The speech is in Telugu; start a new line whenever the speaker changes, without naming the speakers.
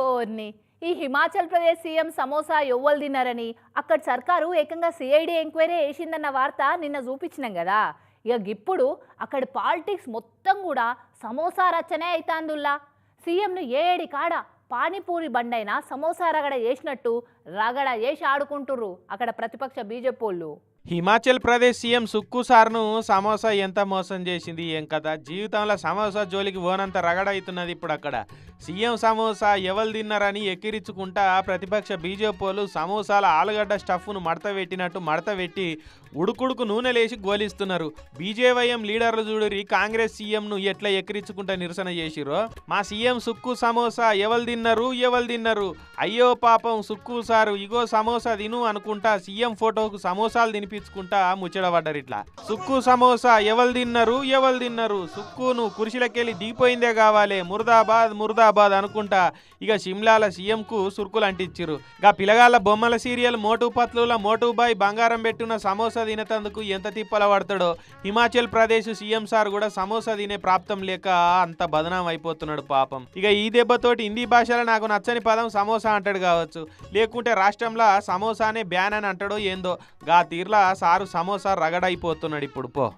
ఓర్ని. ఈ హిమాచల్ ప్రదేశ్ సీఎం సమోసా ఎవ్వలు తిన్నారని? అక్కడ సర్కారు ఏకంగా సిఐడి ఎంక్వైరీ వేసిందన్న వార్త నిన్న చూపించినాం కదా. ఇక ఇప్పుడు అక్కడ పాలిటిక్స్ మొత్తం కూడా సమోసా రచనే అవుతాందుల్లా సీఎంను ఏడి కాడ పానీపూరి బండైనా సమోసా రగడ చేసినట్టు రగడ చేసి ఆడుకుంటుర్రు అక్కడ ప్రతిపక్ష బీజేపీ వాళ్ళు
హిమాచల్ ప్రదేశ్ సీఎం సుక్కు సార్ను సమోసా ఎంత మోసం చేసింది ఏం కదా జీవితంలో సమోసా జోలికి పోనంత రగడవుతున్నది ఇప్పుడు అక్కడ. సీఎం సమోసా ఎవరు తిన్నారని ఎక్కిరించుకుంటా ప్రతిపక్ష బీజేపీలు సమోసాల ఆలుగడ్డ స్టఫ్ను మడత పెట్టినట్టు మడత పెట్టి ఉడుకుడుకు నూనె లేసి గోలిస్తున్నారు. బీజేవైఎం లీడర్లు చూడరి కాంగ్రెస్ సీఎంను ఎట్లా ఎక్కిరించుకుంటా నిరసన చేసిరో మా సీఎం సుక్కు సమోసా ఎవరు తిన్నారు? ఎవరు తిన్నారు? అయ్యో పాపం సుక్కు సారు ఇగో సమోసా తిను అనుకుంటా సీఎం ఫోటోకు సమోసాలు తినిపించుకుంటా ముచ్చడబడ్డారు ఇట్లా. సుక్కు సమోసా ఎవరు తిన్నారు ఎవరు తిన్నారు? సుక్కును కురిసిలకెళ్ళి దిగిపోయిందే కావాలి. ముర్దాబాద్ ముర్దాబాద్ అనుకుంటా. ఇక సిమ్లాల సీఎంకు సుర్కులు అంటించిరు గా పిల్లగాళ్ళ బొమ్మల సీరియల్ మోటు పత్లుల మోటు బాయ్ బంగారం పెట్టిన సమోసా తినేతందుకు ఎంత తిప్పల పడతాడో. హిమాచల్ ప్రదేశ్ సీఎం సార్ కూడా సమోసా తినే ప్రాప్తం లేక అంత బదనాం అయిపోతున్నాడు పాపం. ఇక ఈ దెబ్బతోటి హిందీ భాషలో నాకు నచ్చని పదం సమోసా అంటాడు కావచ్చు. లేకుంటే రాష్ట్రంలో సమోసానే బ్యాన్ అని అంటాడో ఏందో. గా తీర్లా సారు సమోసా రగడైపోతున్నాడు ఇప్పుడు పో.